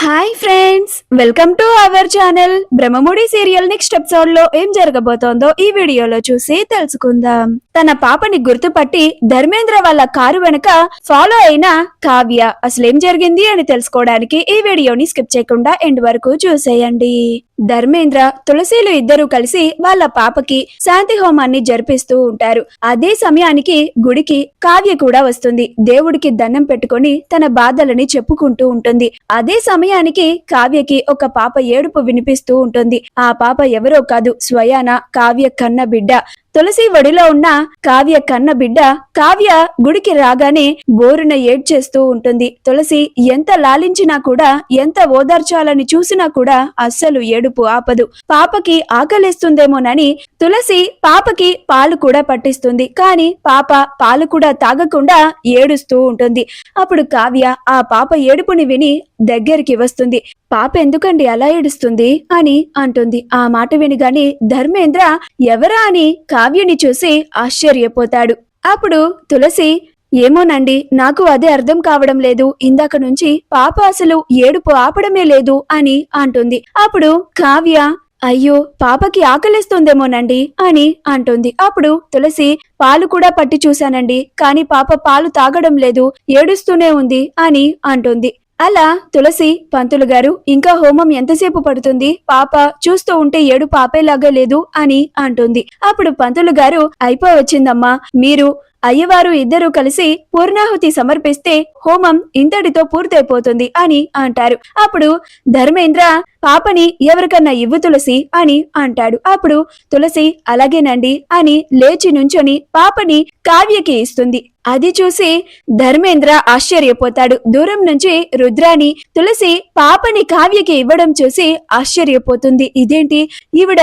Hi friends welcome to our channel. Brahmamudi serial next ఎపిసోడ్లో ఏం జరగబోతోందో ఈ వీడియోలో చూసి తెలుసుకుందాం. తన పాపని గుర్తుపట్టి ధర్మేంద్ర వాళ్ళ కారు వెనక ఫాలో అయిన కావ్య. అసలేం జరిగింది అని తెలుసుకోవడానికి ఈ వీడియోని స్కిప్ చేయకుండా ఎండ్ వరకు చూసేయండి. ధర్మేంద్ర తులసిలు ఇద్దరు కలిసి వాళ్ళ పాపకి శాంతి హోమాన్ని జరిపిస్తూ ఉంటారు. అదే సమయానికి గుడికి కావ్య కూడా వస్తుంది. దేవుడికి దండం పెట్టుకొని తన బాధలని చెప్పుకుంటూ ఉంటుంది. అదే సమయం సమయానికి కావ్యకి ఒక పాప ఏడుపు వినిపిస్తూ ఉంటుంది. ఆ పాప ఎవరో కాదు స్వయాన కావ్య కన్న బిడ్డ. తులసి వడిలో ఉన్న కావ్య కన్న బిడ్డ కావ్య గుడికి రాగానే బోరున ఏడ్చేస్తూ ఉంటుంది. తులసి ఎంత లాలించినా కూడా ఎంత ఓదార్చాలని చూసినా కూడా అస్సలు ఏడుపు ఆపదు. పాపకి ఆకలిస్తుందేమోనని తులసి పాపకి పాలు కూడా పట్టిస్తుంది. కానీ పాప పాలు కూడా తాగకుండా ఏడుస్తూ ఉంటుంది. అప్పుడు కావ్య ఆ పాప ఏడుపుని విని దగ్గరికి వస్తుంది. పాప ఎందుకండి అలా ఏడుస్తుంది అని అంటుంది. ఆ మాట వినిగాని ధర్మేంద్ర ఎవరా అని కావ్యని చూసి ఆశ్చర్యపోతాడు. అప్పుడు తులసి ఏమోనండి నాకు అదే అర్థం కావడం లేదు. ఇందాక నుంచి పాప అసలు ఏడుపు ఆపడమే లేదు అని అంటుంది. అప్పుడు కావ్య అయ్యో పాపకి ఆకలిస్తుందేమోనండి అని అంటుంది. అప్పుడు తులసి పాలు కూడా పట్టి చూశానండి కానీ పాప పాలు తాగడం లేదు ఏడుస్తూనే ఉంది అని అంటుంది. అలా తులసి పంతులు గారు ఇంకా హోమం ఎంతసేపు పడుతుంది? పాప చూస్తూ ఉంటే ఏడు పాపేలాగా లేదు అని అంటుంది. అప్పుడు పంతులు గారు అయిపోవచ్చిందమ్మా మీరు అయ్యవారు ఇద్దరూ కలిసి పూర్ణాహుతి సమర్పిస్తే హోమం ఇంతటితో పూర్తయిపోతుంది అని అంటారు. అప్పుడు ధర్మేంద్ర పాపని ఎవరికన్నా ఇవ్వు తులసి అని అంటాడు. అప్పుడు తులసి అలాగేనండి అని లేచి నుంచొని పాపని కావ్యకి ఇస్తుంది. అది చూసి ధర్మేంద్ర ఆశ్చర్యపోతాడు. దూరం నుంచి రుద్రాని తులసి పాపని కావ్యకి ఇవ్వడం చూసి ఆశ్చర్యపోతుంది. ఇదేంటి? ఈవిడ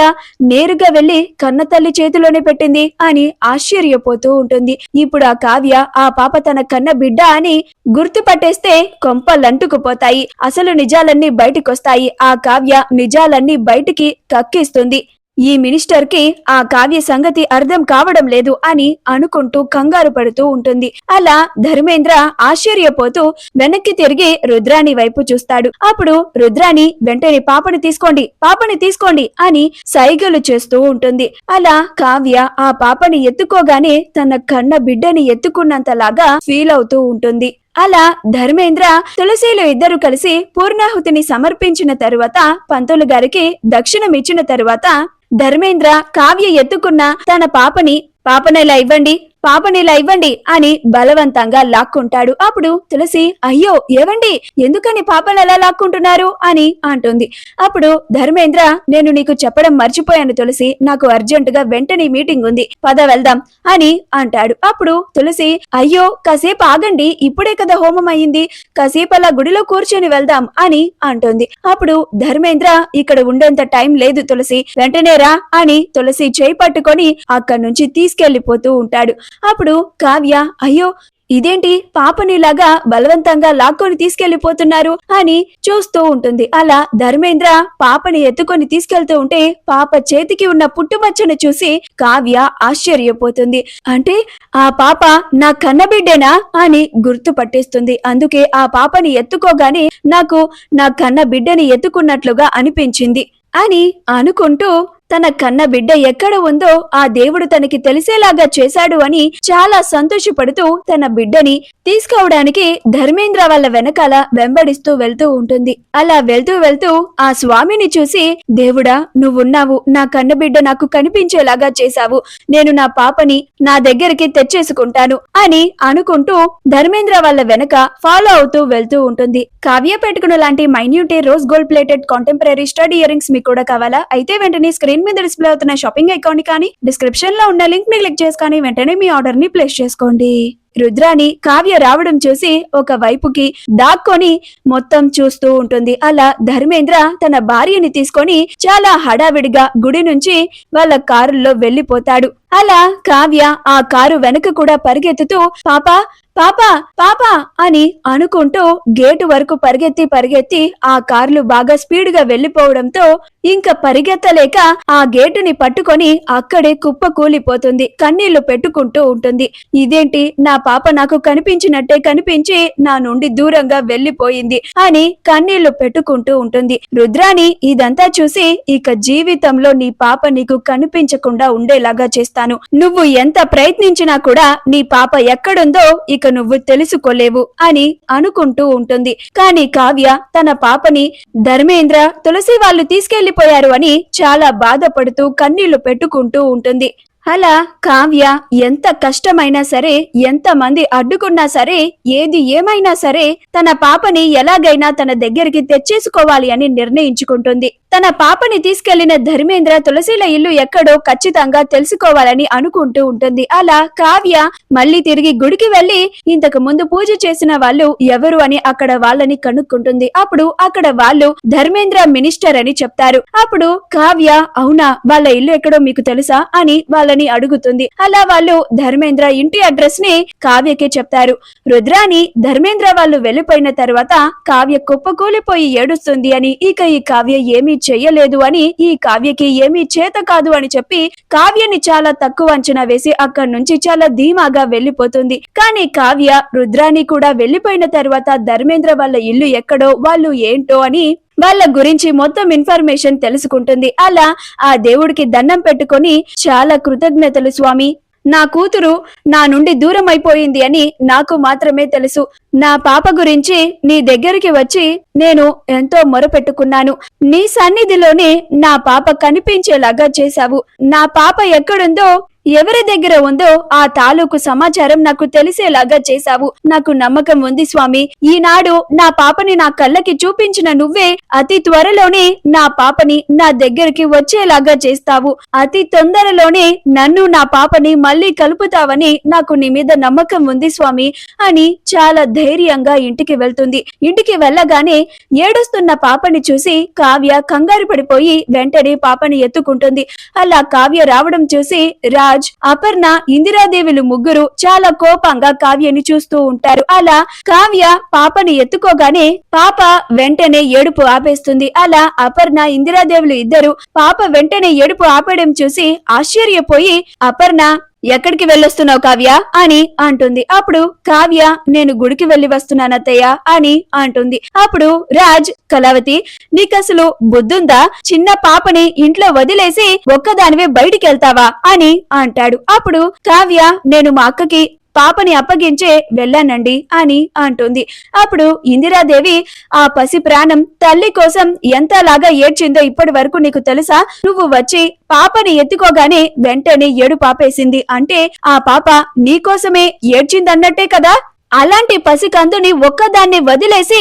నేరుగా వెళ్ళి కన్నతల్లి చేతిలోనే పెట్టింది అని ఆశ్చర్యపోతూ ఉంటుంది. ఇప్పుడు ఆ కావ్య ఆ పాప తన కన్న బిడ్డ అని గుర్తుపట్టేస్తే కొంపలంటుకుపోతాయి. అసలు నిజాలన్నీ బయటికొస్తాయి. ఆ కావ్య నిజాలన్నీ బయటికి కక్కిస్తుంది. ఈ మినిస్టర్కి ఆ కావ్య సంగతి అర్థం కావడం లేదు అని అనుకుంటూ కంగారు పడుతూ ఉంటుంది. అలా ధర్మేంద్ర ఆశ్చర్యపోతూ వెనక్కి తిరిగి రుద్రాణి వైపు చూస్తాడు. అప్పుడు రుద్రాణి వెంటనే పాపని తీసుకోండి పాపని తీసుకోండి అని సైగలు చేస్తూ ఉంటుంది. అలా కావ్య ఆ పాపని ఎత్తుకోగానే తన కన్న బిడ్డని ఎత్తుకున్నంతలాగా ఫీల్ అవుతూ ఉంటుంది. అలా ధర్మేంద్ర తులసిలు ఇద్దరు కలిసి పూర్ణాహుతిని సమర్పించిన తరువాత పంతులు గారికి దక్షిణమిచ్చిన తరువాత ధర్మేంద్ర కావ్య ఎత్తుకున్న తన పాపని పాపనేలా ఇవ్వండి? పాపనేలా ఇవ్వండి అని బలవంతంగా లాక్కుంటాడు. అప్పుడు తులసి అయ్యో ఏవండి? ఎందుకని పాపని ఎలా లాక్కుంటున్నారు? అని అంటుంది. అప్పుడు ధర్మేంద్ర నేను నీకు చెప్పడం మర్చిపోయాను తులసి. నాకు అర్జెంటుగా వెంటనే మీటింగ్ ఉంది. పద వెళ్దాం అని అంటాడు. అప్పుడు తులసి అయ్యో కాసేపు ఆగండి. ఇప్పుడే కదా హోమం అయింది కాసేపు అలా గుడిలో కూర్చొని వెళ్దాం అని అంటుంది. అప్పుడు ధర్మేంద్ర ఇక్కడ ఉండేంత టైం లేదు తులసి. వెంటనే రా అని తులసి చేయి పట్టుకొని అక్కడి నుంచి తీసుకెళ్ళిపోతూ ఉంటాడు. అప్పుడు కావ్య అయ్యో ఇదేంటి? పాపనిలాగా బలవంతంగా లాక్కొని తీసుకెళ్ళిపోతున్నారు అని చూస్తూ ఉంటుంది. అలా ధర్మేంద్ర పాపని ఎత్తుకొని తీసుకెళ్తూ ఉంటే పాప చేతికి ఉన్న పుట్టుమచ్చను చూసి కావ్య ఆశ్చర్యపోతుంది. అంటే ఆ పాప నా కన్నబిడ్డేనా? అని గుర్తు పట్టేస్తుంది. అందుకే ఆ పాపని ఎత్తుకోగానే నాకు నా కన్న బిడ్డని ఎత్తుకున్నట్లుగా అనిపించింది అని అనుకుంటూ తన కన్న బిడ్డ ఎక్కడ ఉందో ఆ దేవుడు తనకి తెలిసేలాగా చేశాడు అని చాలా సంతోషపడుతూ తన బిడ్డని తీసుకోవడానికి ధర్మేంద్ర వాళ్ళ వెనకాల వెంబడిస్తూ వెళ్తూ ఉంటుంది. అలా వెళ్తూ వెళ్తూ ఆ స్వామిని చూసి దేవుడా నువ్వున్నావు. నా కన్న బిడ్డ నాకు కనిపించేలాగా చేశావు. నేను నా పాపని నా దగ్గరికి తెచ్చేసుకుంటాను అని అనుకుంటూ ధర్మేంద్ర వాళ్ళ వెనక ఫాలో అవుతూ వెళ్తూ ఉంటుంది. కావ్య పెట్టుకున్న లాంటి minute rose gold plated contemporary stud earrings మీకు కూడా కావాలా? అయితే వెంటనే స్క్రీన్ మీద డిస్ప్లే అవుతున్న షాపింగ్ అకౌంట్ కానీ డిస్క్రిప్షన్లో ఉన్న లింక్ని క్లిక్ చేసి వెంటనే మీ ఆర్డర్ని ప్లేస్ చేసుకోండి. రుద్రాని కావ్య రావడం చూసి ఒక వైపుకి దాక్కొని మొత్తం చూస్తూ ఉంటుంది. అలా ధర్మేంద్ర తన భార్యని తీసుకొని చాలా హడావిడిగా గుడి నుంచి వాళ్ళ కారులో వెళ్ళిపోతాడు అలా కావ్య ఆ కారు వెనక కూడా పరిగెత్తుతూ పాపా పాపా పాపా అని అనుకుంటూ గేటు వరకు పరిగెత్తి పరిగెత్తి ఆ కార్లు బాగా స్పీడ్గా వెళ్ళిపోవడంతో ఇంకా పరిగెత్తలేక ఆ గేటుని పట్టుకొని అక్కడే కుప్ప కూలిపోతుంది కన్నీళ్ళు పెట్టుకుంటూ ఉంటుంది. ఇదేంటి? నా పాప నాకు కనిపించినట్టే కనిపించి నా నుండి దూరంగా వెళ్ళిపోయింది అని కన్నీళ్ళు పెట్టుకుంటూ ఉంటుంది. రుద్రాని ఇదంతా చూసి ఇక జీవితంలో నీ పాప నీకు కనిపించకుండా ఉండేలాగా చేస్తాను. నువ్వు ఎంత ప్రయత్నించినా కూడా నీ పాప ఎక్కడుందో ఇక నువ్వు తెలుసుకోలేవు అని అనుకుంటూ ఉంటుంది. కానీ కావ్య తన పాపని ధర్మేంద్ర తులసి వాళ్ళు తీసుకెళ్ళిపోయారు అని చాలా బాధపడుతూ కన్నీళ్ళు పెట్టుకుంటూ ఉంటుంది. అలా కావ్య ఎంత కష్టమైనా సరే ఎంత మంది అడ్డుకున్నా సరే ఏది ఏమైనా సరే తన పాపని ఎలాగైనా తన దగ్గరికి తెచ్చేసుకోవాలి అని నిర్ణయించుకుంటుంది. తన పాపని తీసుకెళ్ళిన ధర్మేంద్ర తులసిల ఇల్లు ఎక్కడో ఖచ్చితంగా తెలుసుకోవాలని అనుకుంటూ ఉంటుంది. అలా కావ్య మళ్ళీ తిరిగి గుడికి వెళ్ళి ఇంతకు ముందు పూజ చేసిన వాళ్ళు ఎవరు అని అక్కడ వాళ్ళని కనుక్కుంటుంది. అప్పుడు అక్కడ వాళ్ళు ధర్మేంద్ర మినిస్టర్ అని చెప్తారు. అప్పుడు కావ్య అవునా? వాళ్ళ ఇల్లు ఎక్కడో మీకు తెలుసా? అని వాళ్ళ వాళ్ళని అడుగుతుంది. అలా వాళ్ళు ధర్మేంద్ర ఇంటి అడ్రస్ని కావ్యకి చెప్తారు. రుద్రాని ధర్మేంద్ర వాళ్ళు వెళ్ళిపోయిన తర్వాత కావ్య కుప్పకూలిపోయి ఏడుస్తుంది అని ఇక ఈ కావ్య ఏమీ చెయ్యలేదు అని ఈ కావ్యకి ఏమీ చేత కాదు అని చెప్పి కావ్యని చాలా తక్కువ అంచనా వేసి అక్కడి నుంచి చాలా ధీమాగా వెళ్ళిపోతుంది కానీ కావ్య రుద్రాని కూడా వెళ్ళిపోయిన తర్వాత ధర్మేంద్ర వాళ్ళ ఇల్లు ఎక్కడో వాళ్ళు ఏంటో అని వాళ్ళ గురించి మొత్తం ఇన్ఫర్మేషన్ తెలుసుకుంటుంది. అలా ఆ దేవుడికి దండం పెట్టుకొని చాలా కృత కృతజ్ఞతలు స్వామి. నా కూతురు నా నుండి దూరం అయిపోయింది అని నాకు మాత్రమే తెలుసు. నా పాప గురించి నీ దగ్గరికి వచ్చి నేను ఎంతో మొరపెట్టుకున్నాను. నీ సన్నిధిలోనే నా పాప కనిపించేలాగా చేశావు. నా పాప ఎక్కడుందో ఎవరి దగ్గర ఉందో ఆ తాలూకు సమాచారం నాకు తెలిసేలాగా చేశావు. నాకు నమ్మకం ఉంది స్వామి. ఈనాడు నా పాపని నా కళ్ళకి చూపించిన నువ్వే అతి త్వరలోనే నా పాపని నా దగ్గరికి వచ్చేలాగా చేస్తావు. అతి తొందరలోనే నన్ను నా పాపని మళ్ళీ కలుపుతావని నాకు నీ మీద నమ్మకం ఉంది స్వామి అని చాలా ధైర్యంగా ఇంటికి వెళ్తుంది. ఇంటికి వెళ్ళగానే ఏడుస్తున్న పాపని చూసి కావ్య కంగారు పడిపోయి వెంటనే పాపని ఎత్తుకుంటుంది. అలా కావ్య రావడం చూసి రా రాజ్ అపర్ణ ఇందిరాదేవులు ముగ్గురు చాలా కోపంగా కావ్యని చూస్తూ ఉంటారు. అలా కావ్య పాపని ఎత్తుకోగానే పాప వెంటనే ఏడుపు ఆపేస్తుంది. అలా అపర్ణ ఇందిరాదేవులు ఇద్దరు పాప వెంటనే ఏడుపు ఆపడం చూసి ఆశ్చర్యపోయి అపర్ణ ఎక్కడికి వెళ్ళొస్తున్నావు కావ్య? అని అంటుంది. అప్పుడు కావ్య నేను గుడికి వెళ్ళి వస్తున్నానత్తయ్య అని అంటుంది. అప్పుడు రాజ్ కళావతి నీకసలు బుద్ధుందా? చిన్న పాపని ఇంట్లో వదిలేసి ఒక్కదానివే బయటికి వెళ్తావా అని అంటాడు. అప్పుడు కావ్య నేను మా అక్కకి పాపని అప్పగించే వెళ్ళానండి అని అంటుంది. అప్పుడు ఇందిరాదేవి ఆ పసి ప్రాణం తల్లి కోసం ఎంతలాగా ఏడ్చిందో ఇప్పటి వరకు నీకు తెలుసా? నువ్వు వచ్చి పాపని ఎత్తుకోగానే వెంటనే ఏడు పాపేసింది. అంటే ఆ పాప నీకోసమే ఏడ్చిందన్నట్టే కదా? అలాంటి పసికందుని ఒక్కదాన్ని వదిలేసి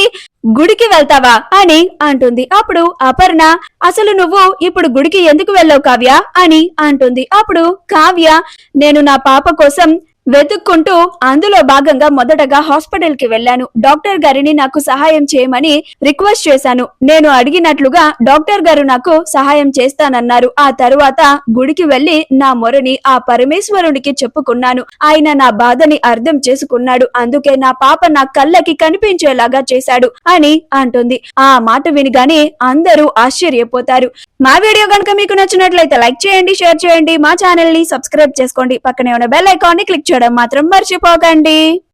గుడికి వెళ్తావా? అని అంటుంది. అప్పుడు అపర్ణ అసలు నువ్వు ఇప్పుడు గుడికి ఎందుకు వెళ్ళావు కావ్య? అని అంటుంది. అప్పుడు కావ్య నేను నా పాప కోసం వెతుక్కుంటూ అందులో భాగంగా మొదటగా హాస్పిటల్కి వెళ్ళాను. డాక్టర్ గారిని నాకు సహాయం చేయమని రిక్వెస్ట్ చేశాను. నేను అడిగినట్లుగా డాక్టర్ గారు నాకు సహాయం చేస్తానన్నారు. ఆ తరువాత గుడికి వెళ్ళి నా మొరని ఆ పరమేశ్వరునికి చెప్పుకున్నాను. ఆయన నా బాధని అర్థం చేసుకున్నాడు. అందుకే నా పాప నా కళ్ళకి కనిపించేలాగా చేశాడు అని అంటుంది. ఆ మాట వినిగానే అందరూ ఆశ్చర్యపోతారు. మా వీడియో కనుక మీకు నచ్చినట్లయితే లైక్ చేయండి షేర్ చేయండి మా ఛానల్ని సబ్స్క్రైబ్ చేసుకోండి. పక్కనే ఉన్న బెల్ ఐకాన్ని క్లిక్ చేయడం మాత్రం మర్చిపోకండి.